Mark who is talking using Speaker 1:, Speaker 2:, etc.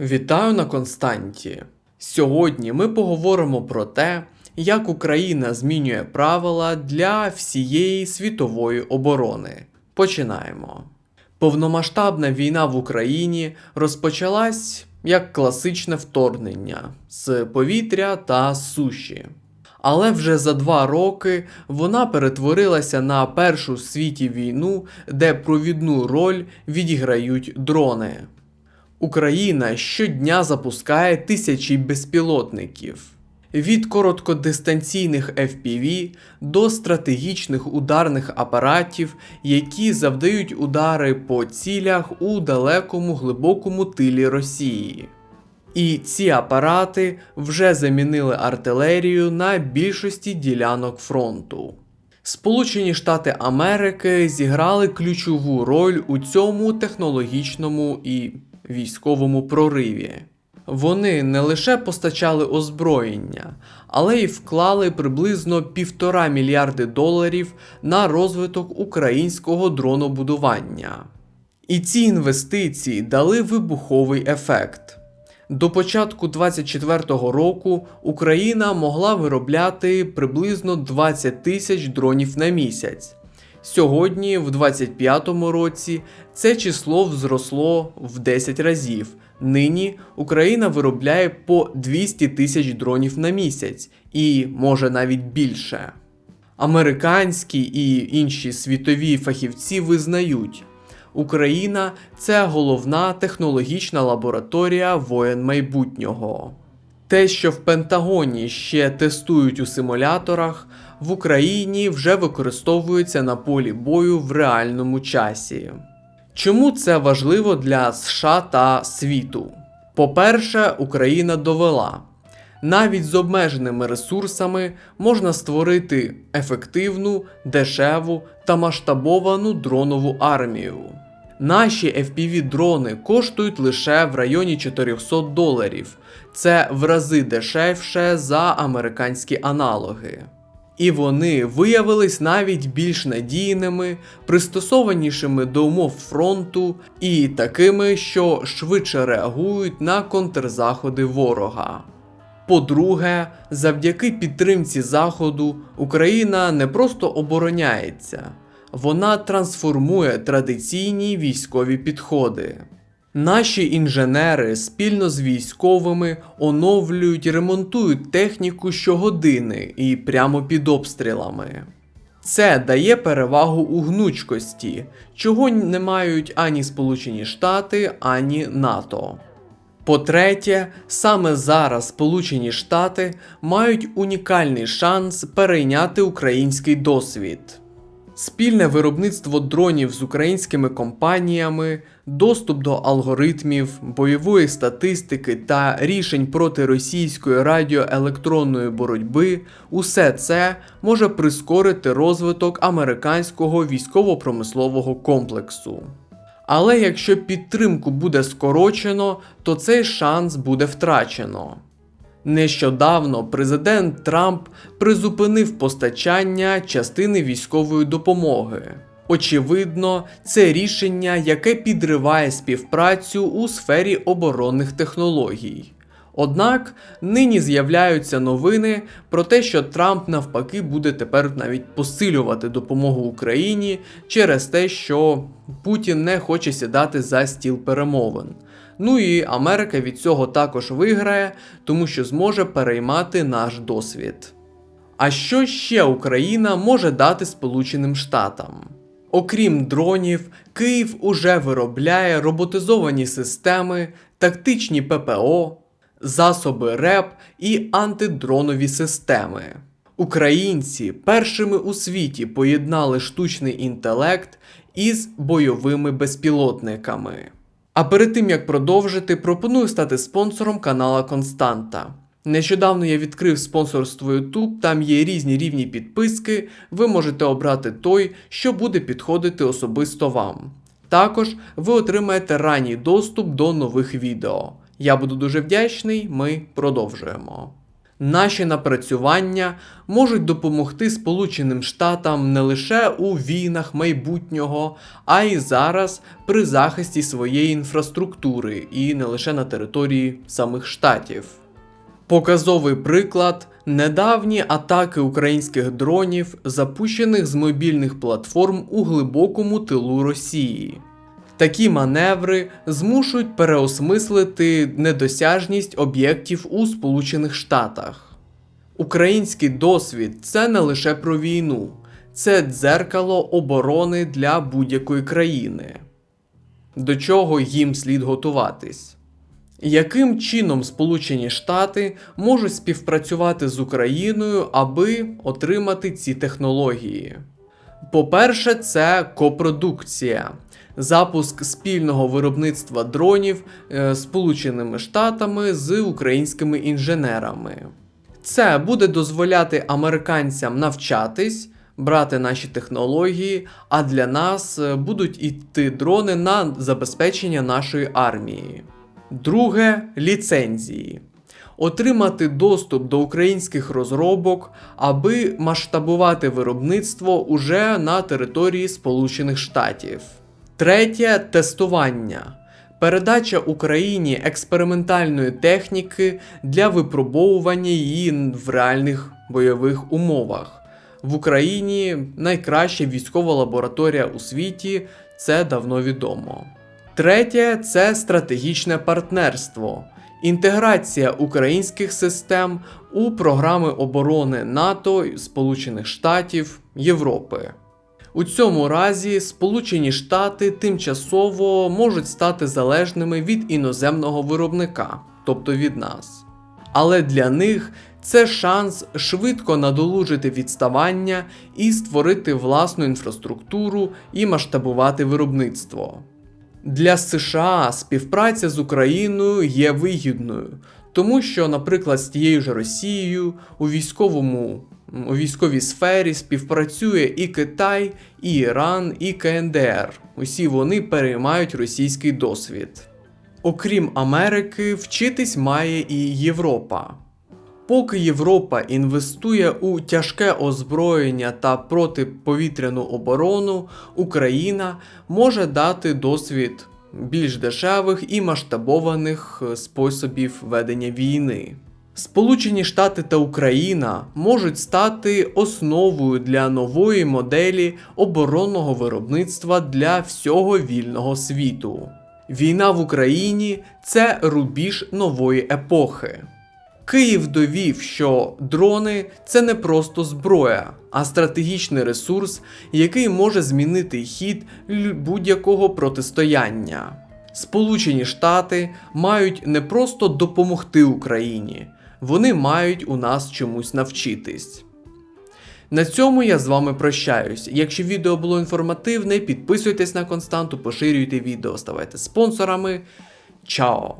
Speaker 1: Вітаю на Константі. Сьогодні ми поговоримо про те, як Україна змінює правила для всієї світової оборони. Починаємо. Повномасштабна війна в Україні розпочалась як класичне вторгнення з повітря та суші. Але вже за два роки вона перетворилася на першу в світі війну, де провідну роль відіграють дрони. Україна щодня запускає тисячі безпілотників. Від короткодистанційних FPV до стратегічних ударних апаратів, які завдають удари по цілях у далекому глибокому тилі Росії. І ці апарати вже замінили артилерію на більшості ділянок фронту. Сполучені Штати Америки зіграли ключову роль у цьому технологічному і військовому прориві. Вони не лише постачали озброєння, але й вклали приблизно півтора мільярди доларів на розвиток українського дронобудування. І ці інвестиції дали вибуховий ефект. До початку 2024 року Україна могла виробляти приблизно 20 тисяч дронів на місяць. Сьогодні, в 2025 році, це число взросло в 10 разів. Нині Україна виробляє по 200 тисяч дронів на місяць і може навіть більше. Американські і інші світові фахівці визнають, Україна це головна технологічна лабораторія воєн майбутнього. Те, що в Пентагоні ще тестують у симуляторах, в Україні вже використовується на полі бою в реальному часі. Чому це важливо для США та світу? По-перше, Україна довела, навіть з обмеженими ресурсами можна створити ефективну, дешеву та масштабовану дронову армію. Наші FPV-дрони коштують лише в районі 400 доларів. Це в рази дешевше за американські аналоги. І вони виявились навіть більш надійними, пристосованішими до умов фронту і такими, що швидше реагують на контрзаходи ворога. По-друге, завдяки підтримці Заходу Україна не просто обороняється, вона трансформує традиційні військові підходи. Наші інженери спільно з військовими оновлюють ремонтують техніку щогодини і прямо під обстрілами. Це дає перевагу у гнучкості, чого не мають ані Сполучені Штати, ані НАТО. По-третє, саме зараз Сполучені Штати мають унікальний шанс перейняти український досвід. Спільне виробництво дронів з українськими компаніями, доступ до алгоритмів, бойової статистики та рішень проти російської радіоелектронної боротьби усе це може прискорити розвиток американського військово-промислового комплексу. Але якщо підтримку буде скорочено, то цей шанс буде втрачено. Нещодавно президент Трамп призупинив постачання частини військової допомоги. Очевидно, це рішення, яке підриває співпрацю у сфері оборонних технологій. Однак нині з'являються новини про те, що Трамп навпаки буде тепер навіть посилювати допомогу Україні через те, що Путін не хоче сідати за стіл перемовин. Ну і Америка від цього також виграє, тому що зможе переймати наш досвід. А що ще Україна може дати Сполученим Штатам? Окрім дронів, Київ уже виробляє роботизовані системи, тактичні ППО, засоби РЕП і антидронові системи. Українці першими у світі поєднали штучний інтелект із бойовими безпілотниками. А перед тим як продовжити, пропоную стати спонсором канала Константа. Нещодавно я відкрив спонсорство YouTube, там є різні рівні підписки, ви можете обрати той, що буде підходити особисто вам. Також ви отримаєте ранній доступ до нових відео. Я буду дуже вдячний, ми продовжуємо. Наші напрацювання можуть допомогти Сполученим Штатам не лише у війнах майбутнього, а й зараз при захисті своєї інфраструктури і не лише на території самих штатів. Показовий приклад недавні атаки українських дронів, запущених з мобільних платформ у глибокому тилу Росії. Такі маневри змушують переосмислити недосяжність об'єктів у Сполучених Штатах. Український досвід це не лише про війну, це дзеркало оборони для будь-якої країни. До чого їм слід готуватись? Яким чином Сполучені Штати можуть співпрацювати з Україною, аби отримати ці технології? По-перше, це копродукція, запуск спільного виробництва дронів е, Сполученими Штатами з українськими інженерами. Це буде дозволяти американцям навчатись, брати наші технології, а для нас е, будуть іти дрони на забезпечення нашої армії. Друге ліцензії. Отримати доступ до українських розробок, аби масштабувати виробництво уже на території Сполучених Штатів. Третє тестування. Передача Україні експериментальної техніки для випробовування її в реальних бойових умовах. В Україні найкраща військова лабораторія у світі, це давно відомо. Третє це стратегічне партнерство, інтеграція українських систем у програми оборони НАТО, Сполучених Штатів, Європи. У цьому разі Сполучені Штати тимчасово можуть стати залежними від іноземного виробника, тобто від нас. Але для них це шанс швидко надолужити відставання і створити власну інфраструктуру і масштабувати виробництво. Для США співпраця з Україною є вигідною, тому що, наприклад, з тією ж Росією у військовому у військовій сфері співпрацює і Китай, і Іран, і КНДР. Усі вони переймають російський досвід. Окрім Америки, вчитись має і Європа. Поки Європа інвестує у тяжке озброєння та протиповітряну оборону, Україна може дати досвід більш дешевих і масштабованих способів ведення війни. Сполучені Штати та Україна можуть стати основою для нової моделі оборонного виробництва для всього вільного світу. Війна в Україні це рубіж нової епохи. Київ довів, що дрони це не просто зброя, а стратегічний ресурс, який може змінити хід будь-якого протистояння. Сполучені Штати мають не просто допомогти Україні, вони мають у нас чомусь навчитись. На цьому я з вами прощаюсь. Якщо відео було інформативне, підписуйтесь на константу, поширюйте відео, ставайте спонсорами. Чао!